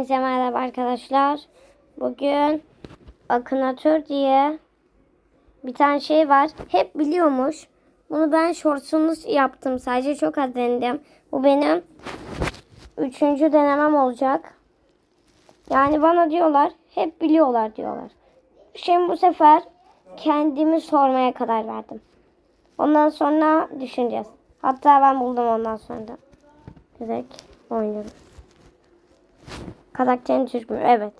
Hepinize merhaba arkadaşlar. Bugün Akınatör diye bir tane şey var. Hep biliyormuş. Bunu ben shortsunu yaptım. Sadece çok az denedim. Bu benim üçüncü denemem olacak. Yani bana diyorlar. Hep biliyorlar diyorlar. Şimdi bu sefer kendimi sormaya karar verdim. Ondan sonra düşüneceğiz. Hatta ben buldum ondan sonra da. Direkt oynuyorum. Karakterin Türk mü? Evet.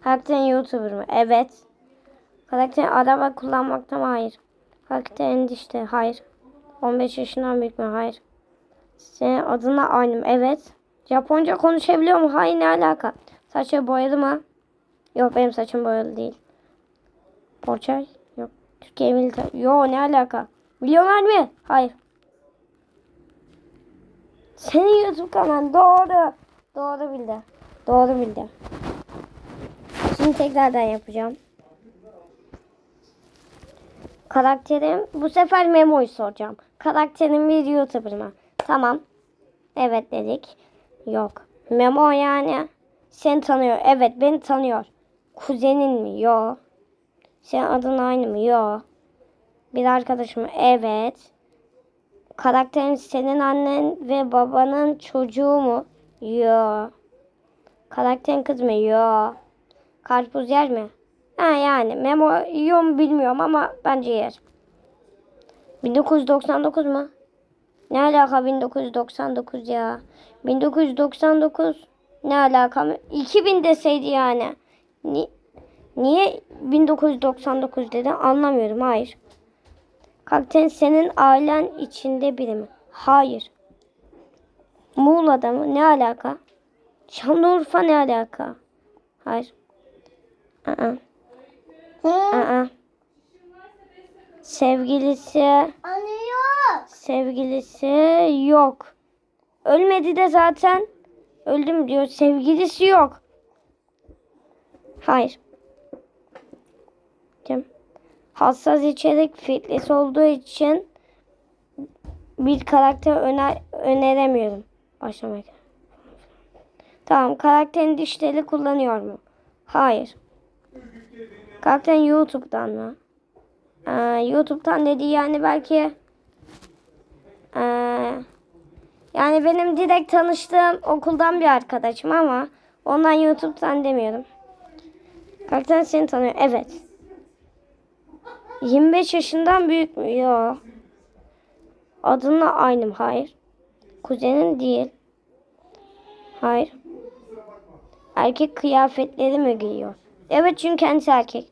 Karakterin YouTuber mı? Evet. Karakterin araba kullanmakta mı? Hayır. Karakterin işte hayır. 15 yaşından büyük mü? Hayır. Senin adına aynı mı? Evet. Japonca konuşabiliyor mu? Hayır ne alaka? Saçı boyalı mı? Yok benim saçım boyalı değil. Porçay? Yok. Türkiye militer. Yok ne alaka? Milyoner mi? Hayır. Senin YouTube kanalın doğru. Doğru bildi. Doğru bildi. Şimdi tekrardan yapacağım. Karakterim bu sefer Memo'yu soracağım. Karakterim bir YouTuber mı? Tamam. Evet dedik. Yok. Memo yani seni tanıyor. Evet beni tanıyor. Kuzenin mi? Yok. Senin adın aynı mı? Yok. Bir arkadaşım? Evet. Karakterin senin annen ve babanın çocuğu mu? Yok. Karakterin kız mı? Yok. Karpuz yer mi? Ha yani Memo yiyor mu bilmiyorum ama bence yer. 1999 mu? Ne alaka 1999 ya? 1999 ne alaka? 2000 deseydi yani. Ni niye 1999 dedi anlamıyorum. Hayır. Karakterin senin ailen içinde biri mi? Hayır. Muğla'da mı? Ne alaka? Şanlıurfa ne alaka? Hayır. Aa. Aa. Sevgilisi, Anıyor. sevgilisi yok. Ölmedi de zaten. Öldüm diyor. Sevgilisi yok. Hayır. Kim? Hassas içerik fitness olduğu için bir karakter öner öneremiyorum. Başlamak. Tamam. Karakterin dişleri kullanıyor mu? Hayır. Karakterin YouTube'dan mı? Ee, YouTube'dan dediği yani belki ee, yani benim direkt tanıştığım okuldan bir arkadaşım ama ondan YouTube'dan demiyorum. Karakter seni tanıyor. Evet. 25 yaşından büyük mü? Yok. Adınla aynı mı? Hayır. Kuzenin değil. Hayır. Erkek kıyafetleri mi giyiyor? Evet çünkü kendisi erkek.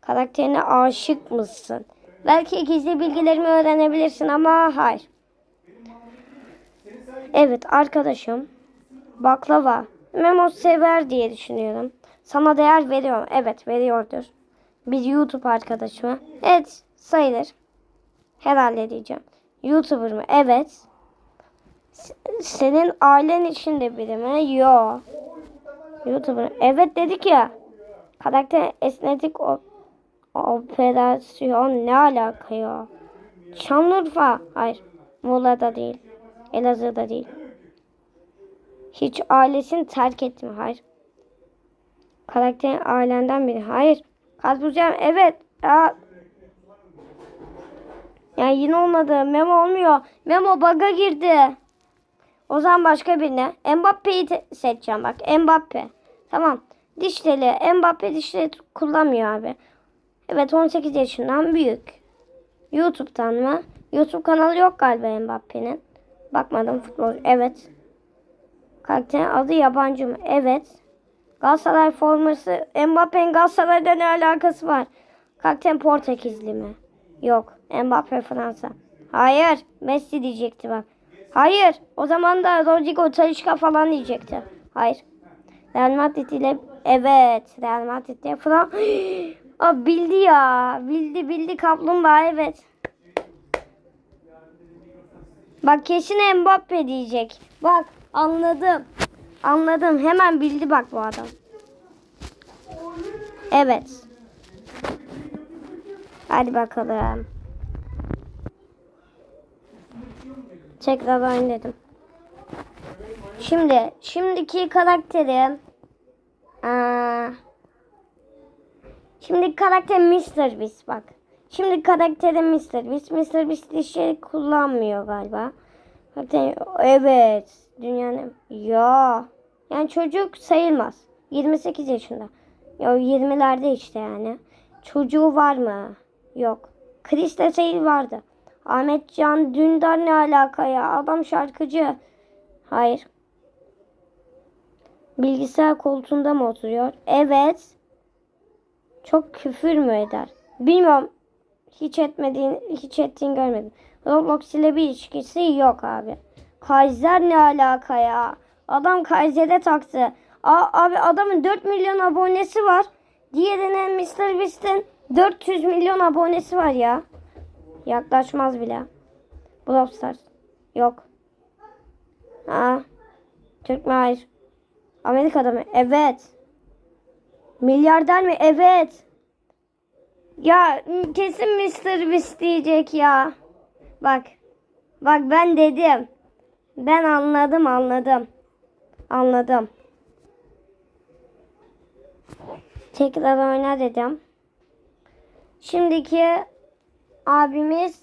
Karakterine aşık mısın? Belki gizli bilgilerimi öğrenebilirsin ama hayır. Evet arkadaşım. Baklava. Memo sever diye düşünüyorum. Sana değer veriyor. Evet veriyordur. Bir YouTube arkadaşıma. Evet sayılır. Herhalde diyeceğim. YouTuber mı? Evet. Senin ailen içinde biri mi? Yok. YouTuber. Evet dedik ya. Karakter esnetik o operasyon ne alaka ya? Şanlıurfa. Hayır. Muğla'da değil. Elazığ'da değil. Hiç ailesini terk etti mi? Hayır. Karakterin ailenden biri. Hayır. Karpuzcam evet. Ya. ya yine olmadı. Memo olmuyor. Memo bug'a girdi. O zaman başka birine. Mbappe'yi seçeceğim bak. Mbappe. Tamam. Dişleri. Mbappe dişleri kullanmıyor abi. Evet 18 yaşından büyük. YouTube'dan mı? YouTube kanalı yok galiba Mbappe'nin. Bakmadım futbol. Evet. Karakterin adı yabancı mı? Evet. Galatasaray forması. Mbappe'nin Galatasaray'da ne alakası var? Karakterin Portekizli mi? Yok. Mbappe Fransa. Hayır. Messi diyecekti bak. Hayır. O zaman da Rodrigo Talişka falan diyecekti. Hayır. Real Madrid ile evet. Real Madrid ile falan. Aa, bildi ya. Bildi bildi kaplumbağa evet. Bak kesin Mbappe diyecek. Bak anladım. Anladım. Hemen bildi bak bu adam. Evet. Hadi bakalım. Tekrar oynadım. Şimdi, şimdiki karakterim Aa. Şimdi karakter Mr. Beast bak. Şimdi karakteri Mr. Beast. Mr. Beast dişleri kullanmıyor galiba. Zaten evet. Dünyanın ya. Yani çocuk sayılmaz. 28 yaşında. Ya 20'lerde işte yani. Çocuğu var mı? Yok. Chris de Seyil vardı. Ahmet Can Dündar ne alaka ya? Adam şarkıcı. Hayır. Bilgisayar koltuğunda mı oturuyor? Evet. Çok küfür mü eder? Bilmiyorum. Hiç etmediğin, hiç ettiğini görmedim. Roblox ile bir ilişkisi yok abi. Kaiser ne alaka ya? Adam Kaiser'e taktı. A, abi adamın 4 milyon abonesi var. Diğerinin Mr. Beast'in 400 milyon abonesi var ya. Yaklaşmaz bile. Brawl Stars. Yok. Ha. Türk mü? Hayır. Amerika'da mı? Evet. Milyarder mi? Evet. Ya kesin Mr. Beast diyecek ya. Bak. Bak ben dedim. Ben anladım anladım. Anladım. Tekrar oyna dedim. Şimdiki abimiz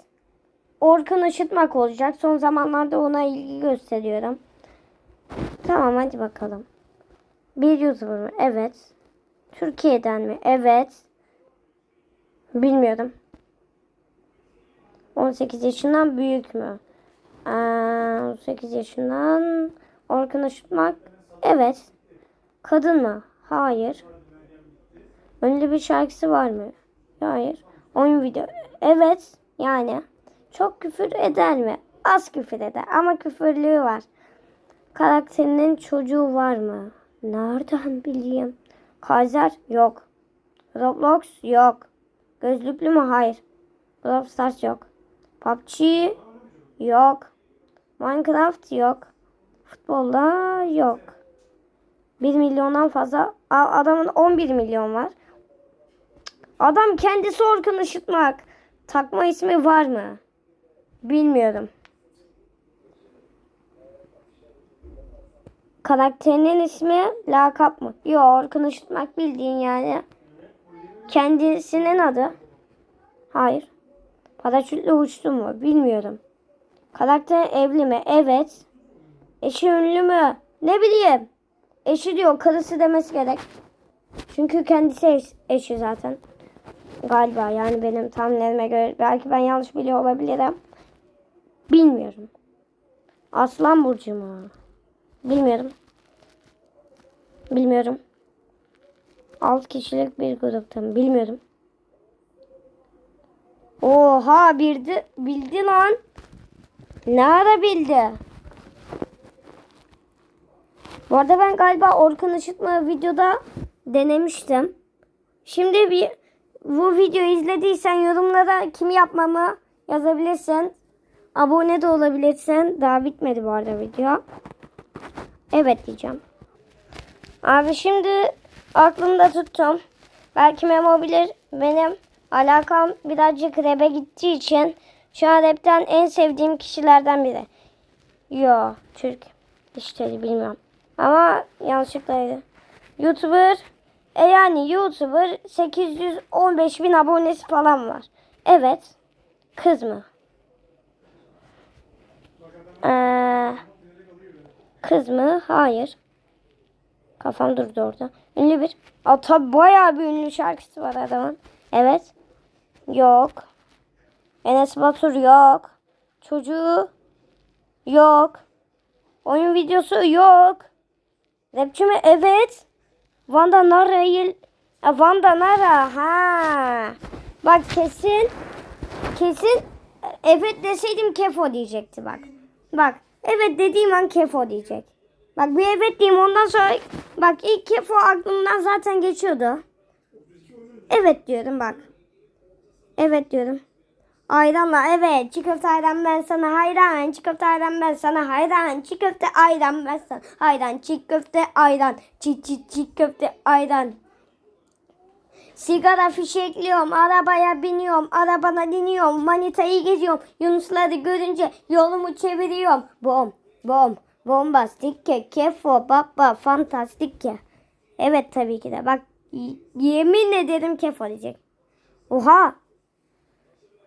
Orkun Işıtmak olacak. Son zamanlarda ona ilgi gösteriyorum. Tamam hadi bakalım. Bir YouTuber mı? Evet. Türkiye'den mi? Evet. Bilmiyorum. 18 yaşından büyük mü? Ee, 18 yaşından Orkun Işıtmak. Evet. Kadın mı? Hayır. Ünlü bir şarkısı var mı? Hayır. Oyun video. Evet. Yani. Çok küfür eder mi? Az küfür eder ama küfürlüğü var. Karakterinin çocuğu var mı? Nereden bileyim? Kaiser yok. Roblox yok. Gözlüklü mü? Hayır. Brawl yok. PUBG yok. Minecraft yok. Futbolda yok. 1 milyondan fazla. Adamın 11 milyon var. Adam kendisi Orkun Işıtmak. Takma ismi var mı? Bilmiyorum. Karakterinin ismi lakap mı? Yok Orkun Işıtmak bildiğin yani. Kendisinin adı. Hayır. Paraşütle uçtu mu? Bilmiyorum. Karakter evli mi? Evet. Eşi ünlü mü? Ne bileyim. Eşi diyor. Karısı demesi gerek. Çünkü kendisi eş- eşi zaten. Galiba yani benim tahminlerime göre. Belki ben yanlış biliyor olabilirim. Bilmiyorum. Aslan Burcu mu? Bilmiyorum. Bilmiyorum. 6 kişilik bir gruptan. Bilmiyorum. Oha bildi, bildi lan. Ne ara bildi? Bu arada ben galiba Orkun Işıtma videoda denemiştim. Şimdi bir bu videoyu izlediysen yorumlara kim yapmamı yazabilirsin. Abone de olabilirsin. Daha bitmedi bu arada video. Evet diyeceğim. Abi şimdi aklımda tuttum. Belki Memo bilir. Benim alakam birazcık rap'e gittiği için şu an rap'ten en sevdiğim kişilerden biri. Yo Türk. İşte bilmiyorum. Ama yanlışlıklaydı. YouTuber e yani YouTuber 815 bin abonesi falan var. Evet. Kız mı? Ee, kız mı? Hayır. Kafam durdu orada. Ünlü bir. Aa, tabi bayağı bir ünlü şarkısı var adamın. Evet. Yok. Enes Batur yok. Çocuğu yok. Oyun videosu yok. Rapçi mi? Evet. Vanda Nara'yı Ha, Vanda Nara. Ha. Bak kesin kesin evet deseydim Kefo diyecekti bak. Bak evet dediğim an Kefo diyecek. Bak bir evet diyeyim ondan sonra bak ilk Kefo aklımdan zaten geçiyordu. Evet diyorum bak. Evet diyorum. Ayranla evet. Çiğ köfte ayran ben sana hayran. Çiğ köfte ayran ben sana hayran. Çiğ köfte ayran ben sana hayran. Çiğ köfte ayran. Çiğ çiğ çiğ köfte ayran. Sigara fişekliyorum, arabaya biniyorum, arabana diniyorum, manitayı geziyorum, yunusları görünce yolumu çeviriyorum. Bom, bom, bombastik ke, kefo, baba, fantastik ke. Evet tabii ki de. Bak yemin ederim Kefo diyecek. Oha.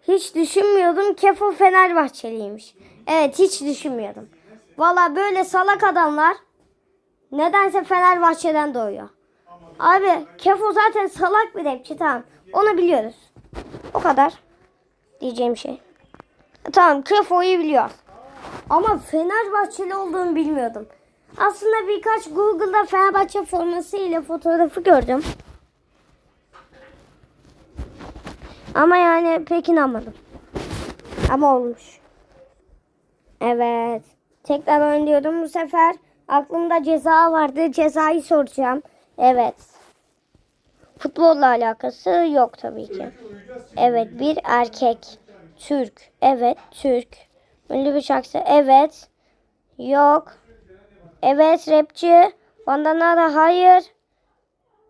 Hiç düşünmüyordum Kefo Fenerbahçeliymiş. Evet hiç düşünmüyordum. Valla böyle salak adamlar nedense Fenerbahçe'den doğuyor. Abi Kefo zaten salak bir rapçi tamam. Onu biliyoruz. O kadar diyeceğim şey. Tamam Kefo'yu biliyoruz. Ama Fenerbahçeli olduğunu bilmiyordum. Aslında birkaç Google'da Fenerbahçe forması ile fotoğrafı gördüm. Ama yani pek inanmadım. Ama olmuş. Evet. Tekrar oynuyorum bu sefer. Aklımda ceza vardı. Cezayı soracağım. Evet. Futbolla alakası yok tabii ki. Evet bir erkek. Türk. Evet Türk. Ünlü bir. Evet. Yok. Evet rapçi. Bandana hayır.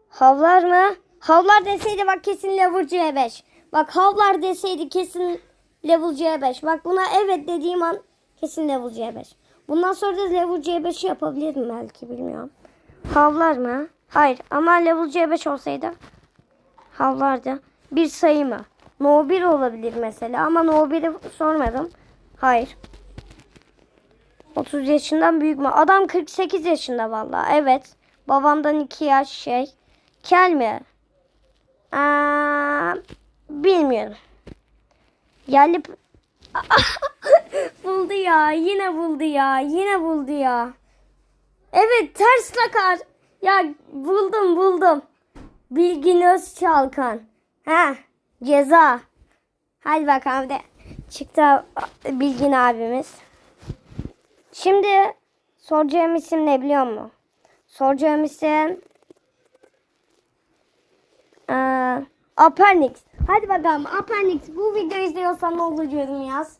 Havlar mı? Havlar deseydi bak kesin level C5. Bak havlar deseydi kesin level C5. Bak buna evet dediğim an kesin level C5. Bundan sonra da level C5'i yapabilirim belki bilmiyorum. Havlar mı? Hayır ama level C5 olsaydı havlardı. Bir sayı mı? No 1 olabilir mesela ama No 1'i sormadım. Hayır. 30 yaşından büyük mü? Adam 48 yaşında vallahi. Evet. Babamdan 2 yaş şey. Kel mi? Aa, bilmiyorum. Yani buldu ya. Yine buldu ya. Yine buldu ya. Evet ters takar. Ya buldum buldum. Bilgin Özçalkan. Ha ceza. Hadi bakalım de. Çıktı Bilgin abimiz. Şimdi soracağım isim ne biliyor musun? Soracağım isim ee, Apernix. Hadi bakalım Apernix bu videoyu izliyorsan ne olur yorum yaz.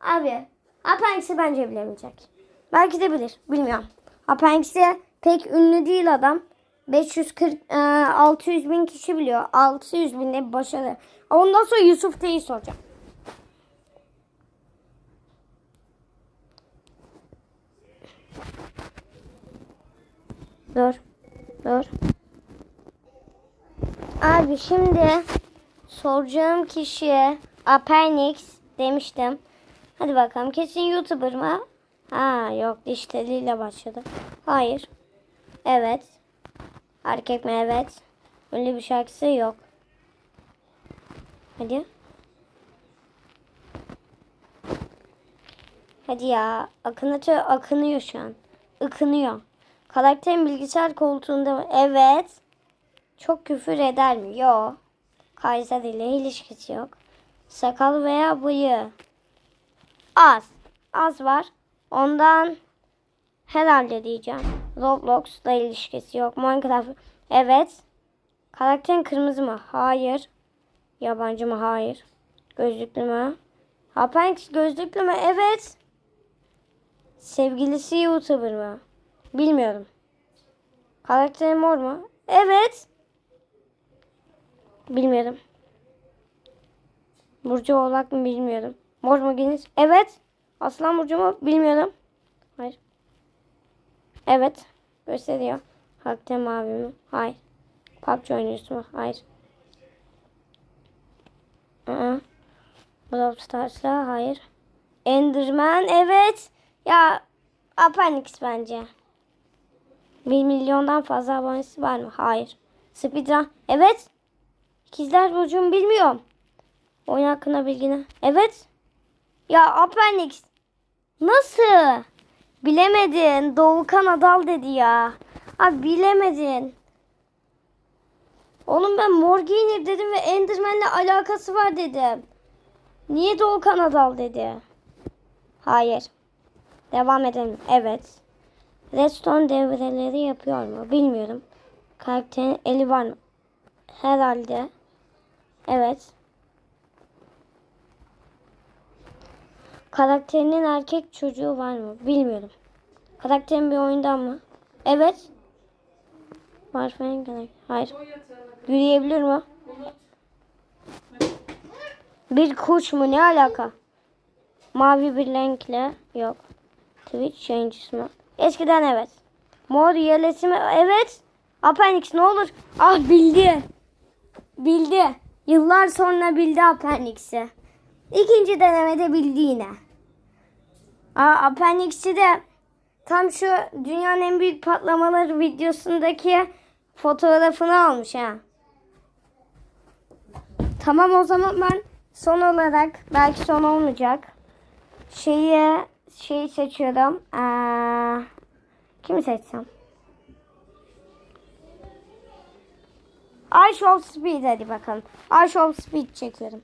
Abi Apernix'i bence bilemeyecek. Belki de bilir. Bilmiyorum. Apernix'i pek ünlü değil adam. 540 e, 600 bin kişi biliyor. 600 bin de başarı. Ondan sonra Yusuf T'yi soracağım. Dur. Dur. Abi şimdi soracağım kişiye Apernix demiştim. Hadi bakalım kesin YouTuber mı? Ha yok diş teliyle başladı. Hayır. Evet. Erkek mi? Evet. Öyle bir şarkısı yok. Hadi. Hadi ya. Akınatı akınıyor şu an. Ikınıyor. Karakterin bilgisayar koltuğunda mı? Evet. Çok küfür eder mi? Yok. Kaiser ile ilişkisi yok. Sakal veya bıyığı. Az. Az var. Ondan herhalde diyeceğim. Roblox'la ilişkisi yok. Minecraft. Evet. Karakterin kırmızı mı? Hayır. Yabancı mı? Hayır. Gözlüklü mü? Apex gözlüklü mü? Evet. Sevgilisi YouTuber mı? Bilmiyorum. Karakteri mor mu? Evet. Bilmiyorum. Burcu Oğlak mı bilmiyorum. Mor mu geniş? Evet. Aslan Burcu mu? Bilmiyorum. Hayır. Evet. Gösteriyor. Hakte mavi mi? Hayır. PUBG oyuncusu mu? Hayır. Aa. Brawl Stars'la hayır. Enderman evet. Ya Apernix bence. Bir milyondan fazla abonesi var mı? Hayır. Speedrun evet. İkizler Burcu'mu bilmiyorum. Oyun hakkında bilgini. Evet. Ya Apernix. Nasıl? Bilemedin. Doğukan Adal dedi ya. Abi bilemedin. Oğlum ben Morginer dedim ve Enderman'le alakası var dedim. Niye Doğukan Adal dedi? Hayır. Devam edelim. Evet. Redstone devreleri yapıyor mu? Bilmiyorum. Karakterin eli var mı? Herhalde. Evet. Karakterinin erkek çocuğu var mı? Bilmiyorum. Karakterin bir oyundan mı? Evet. Var falan kadar. Hayır. Yürüyebilir mi? Bir kuş mu? Ne alaka? Mavi bir renkle. Yok. Twitch yayıncısı mı? Eskiden evet. Mor yelesi mi? Evet. Appendix ne olur. Ah bildi. Bildi. Yıllar sonra bildi Appendix'i. İkinci denemede bildi yine. Aa, Appendix'i de tam şu dünyanın en büyük patlamaları videosundaki fotoğrafını almış ha. Tamam o zaman ben son olarak belki son olmayacak. Şeyi şeyi seçiyorum. Aa, kimi seçsem? I Show Speed hadi bakalım. I Show Speed çekiyorum.